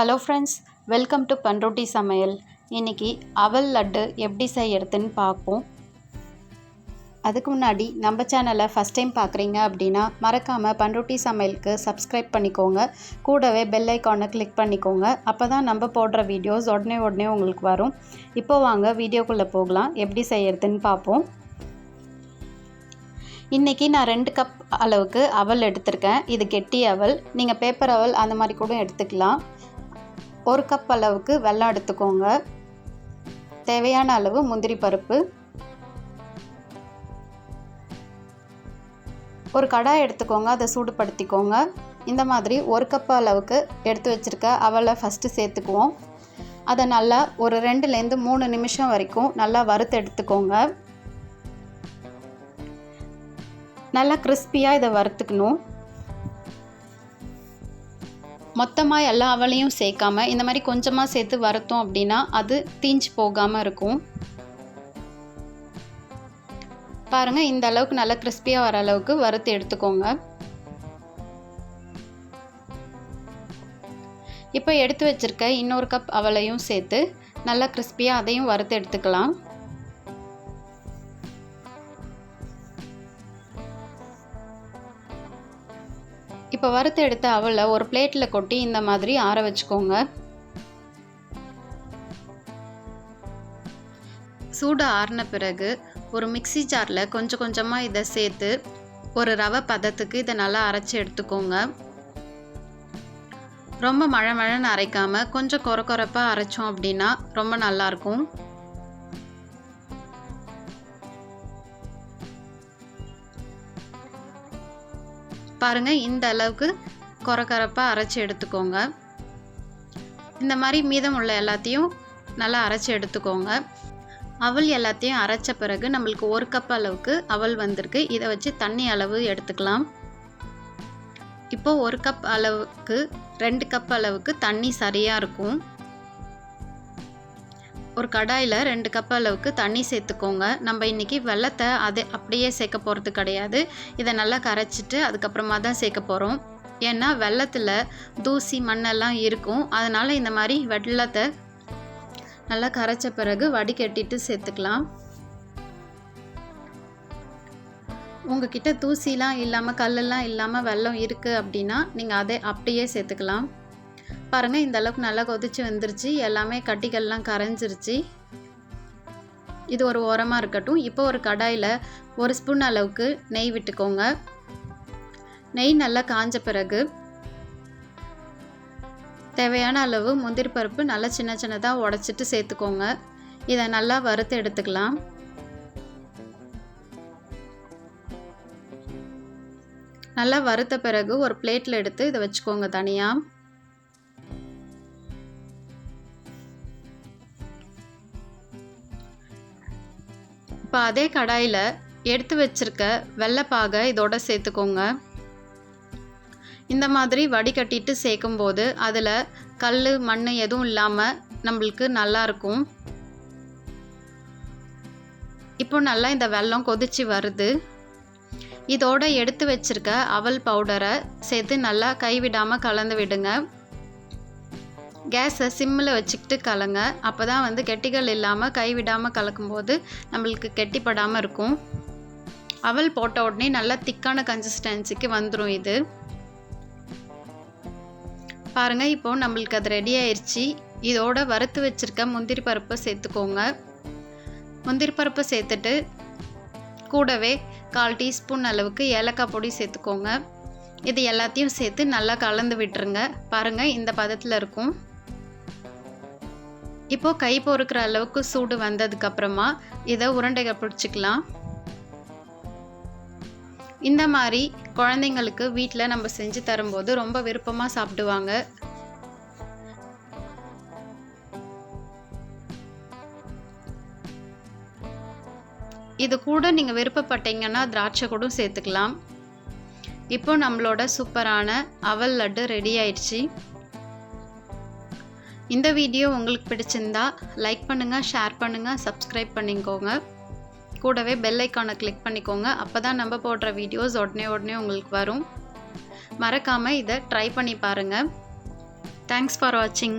Hello friends welcome to Panruti சமையல். இன்றைக்கி அவல் லட்டு எப்படி செய்யறதுன்னு பார்ப்போம். அதுக்கு முன்னாடி நம்ம சேனலை ஃபஸ்ட் டைம் பார்க்குறீங்க அப்படின்னா மறக்காமல் பண்ருட்டி சமையலுக்கு சப்ஸ்கிரைப் பண்ணிக்கோங்க. கூடவே பெல் ஐக்கானை கிளிக் பண்ணிக்கோங்க. அப்போ தான் நம்ம போடுற வீடியோஸ் உடனே உடனே உங்களுக்கு வரும். இப்போ வாங்க வீடியோக்குள்ளே போகலாம். எப்படி செய்யறதுன்னு பார்ப்போம். இன்றைக்கி நான் ரெண்டு கப் அளவுக்கு அவல் எடுத்திருக்கேன். இது கெட்டி அவல். நீங்கள் பேப்பர் அவல் அந்த மாதிரி கூட எடுத்துக்கலாம். ஒரு கப் அளவுக்கு வெல்லம் எடுத்துக்கோங்க. தேவையான அளவு முந்திரி பருப்பு. ஒரு கடாய் எடுத்துக்கோங்க அதை சூடுபடுத்திக்கோங்க. இந்த மாதிரி ஒரு கப் அளவுக்கு எடுத்து வச்சுருக்க அவலை ஃபஸ்ட்டு சேர்த்துக்குவோம். அதை நல்லா ஒரு ரெண்டுலேருந்து மூணு நிமிஷம் வரைக்கும் நல்லா வறுத்து எடுத்துக்கோங்க. நல்லா கிறிஸ்பியாக இதை வறுத்துக்கணும். மொத்தமாக எல்லா அவளையும் சேர்க்காம இந்த மாதிரி கொஞ்சமாக சேர்த்து வறுத்தோம் அப்படின்னா அது தீஞ்சு போகாமல் இருக்கும். பாருங்கள் இந்த அளவுக்கு நல்லா கிறிஸ்பியாக வர அளவுக்கு வறுத்து எடுத்துக்கோங்க. இப்போ எடுத்து வச்சுருக்க இன்னொரு கப் அவளையும் சேர்த்து நல்லா கிறிஸ்பியாக அதையும் வறுத்து எடுத்துக்கலாம். இப்போ வறுத்து எடுத்த அவலை ஒரு பிளேட்டில் கொட்டி இந்த மாதிரி ஆற வச்சுக்கோங்க. சூடு ஆறின பிறகு ஒரு மிக்சி ஜாரில் கொஞ்சம் கொஞ்சமாக இதை சேர்த்து ஒரு ரவை பதத்துக்கு இதை நல்லா அரைச்சி எடுத்துக்கோங்க. ரொம்ப மழை மழைன்னு அரைக்காமல் கொஞ்சம் கொர கொரப்பாக அரைச்சோம் அப்படின்னா ரொம்ப நல்லாயிருக்கும் பாருங்கள் இந்த அளவுக்கு கொரகரப்பாக அரைச்சி எடுத்துக்கோங்க. இந்த மாதிரி மீதம் உள்ள எல்லாத்தையும் நல்லா அரைச்சி எடுத்துக்கோங்க. அவல் எல்லாத்தையும் அரைச்ச பிறகு நம்மளுக்கு ஒரு கப் அளவுக்கு அவல் வந்திருக்கு. இதை வச்சு தண்ணி அளவு எடுத்துக்கலாம். இப்போது ஒரு கப் அளவுக்கு ரெண்டு கப் அளவுக்கு தண்ணி சரியாக இருக்கும். ஒரு கடாயில் ரெண்டு கப் அளவுக்கு தண்ணி சேர்த்துக்கோங்க. நம்ம இன்றைக்கி வெள்ளத்தை அது அப்படியே சேர்க்க போகிறது கிடையாது. இதை நல்லா கரைச்சிட்டு அதுக்கப்புறமா தான் சேர்க்க போகிறோம் ஏன்னா வெள்ளத்தில் தூசி மண்ணெல்லாம் இருக்கும். அதனால் இந்த மாதிரி வெள்ளத்தை நல்லா கரைச்ச பிறகு வடிகட்டிட்டு சேர்த்துக்கலாம். உங்ககிட்ட தூசிலாம் இல்லாமல் கல்லெல்லாம் இல்லாமல் வெள்ளம் இருக்குது அப்படின்னா நீங்கள் அதை அப்படியே சேர்த்துக்கலாம். பாருங்கள் இந்த அளவுக்கு நல்லா கொதிச்சு வந்துருச்சு. எல்லாமே கட்டிகள்லாம் கரைஞ்சிருச்சு. இது ஒரு ஓரமாக இருக்கட்டும். இப்போ ஒரு கடாயில் ஒரு ஸ்பூன் அளவுக்கு நெய் விட்டுக்கோங்க. நெய் நல்லா காஞ்ச பிறகு தேவையான அளவு முந்திரி பருப்பு நல்லா சின்ன சின்னதாக உடச்சிட்டு சேர்த்துக்கோங்க. இதை நல்லா வறுத்து எடுத்துக்கலாம். நல்லா வறுத்த பிறகு ஒரு பிளேட்டில் எடுத்து இதை வச்சுக்கோங்க தனியாக இப்போ அதே கடாயில் எடுத்து வச்சிருக்க வெள்ளைப்பாகை இதோட சேர்த்துக்கோங்க. இந்த மாதிரி வடிகட்டிட்டு சேர்க்கும்போது அதில் கல் மண் எதுவும் இல்லாமல் நம்மளுக்கு நல்லாயிருக்கும் இப்போ நல்லா இந்த வெள்ளம் கொதிச்சு வருது. இதோட எடுத்து வச்சிருக்க அவல் பவுடரை சேர்த்து நல்லா கைவிடாமல் கலந்து விடுங்க. கேஸை சிம்மில் வச்சுக்கிட்டு கலங்க. அப்போ தான் வந்து கெட்டிகள் இல்லாமல் கைவிடாமல் கலக்கும்போது நம்மளுக்கு கெட்டிப்படாமல் இருக்கும். அவல் போட்ட உடனே நல்லா திக்கான கன்சிஸ்டன்சிக்கு வந்துடும் இது. பாருங்கள் இப்போ நம்மளுக்கு அது ரெடி ஆயிடுச்சு இதோட வறுத்து வச்சுருக்க முந்திரி பருப்பை சேர்த்துக்கோங்க. முந்திரி பருப்பை சேர்த்துட்டு கூடவே கால் டீஸ்பூன் அளவுக்கு ஏலக்காய் பொடி சேர்த்துக்கோங்க. இது எல்லாத்தையும் சேர்த்து நல்லா கலந்து விட்டுருங்க. பாருங்கள் இந்த பதத்தில் இருக்கும். இப்போது கை பொறுக்கிற அளவுக்கு சூடு வந்ததுக்கப்புறமா இதை உருண்டைகள் பிடிச்சிக்கலாம். இந்த மாதிரி குழந்தைங்களுக்கு வீட்டில் நம்ம செஞ்சு தரும்போது ரொம்ப விருப்பமாக சாப்பிடுவாங்க. இது கூட நீங்கள் விருப்பப்பட்டீங்கன்னா திராட்சை கூட சேர்த்துக்கலாம். இப்போ நம்மளோட சூப்பரான அவல் லட்டு ரெடி ஆயிடுச்சு. இந்த வீடியோ உங்களுக்கு பிடிச்சிருந்தா லைக் பண்ணுங்கள் ஷேர் பண்ணுங்கள் சப்ஸ்கிரைப் பண்ணிக்கோங்க. கூடவே பெல் ஐக்கானை கிளிக் பண்ணிக்கோங்க. அப்போ தான் நம்ம போடுற வீடியோஸ் உடனே உடனே உங்களுக்கு வரும். மறக்காமல் இதை ட்ரை பண்ணி பாருங்கள் தேங்க்ஸ் ஃபார் வாட்சிங்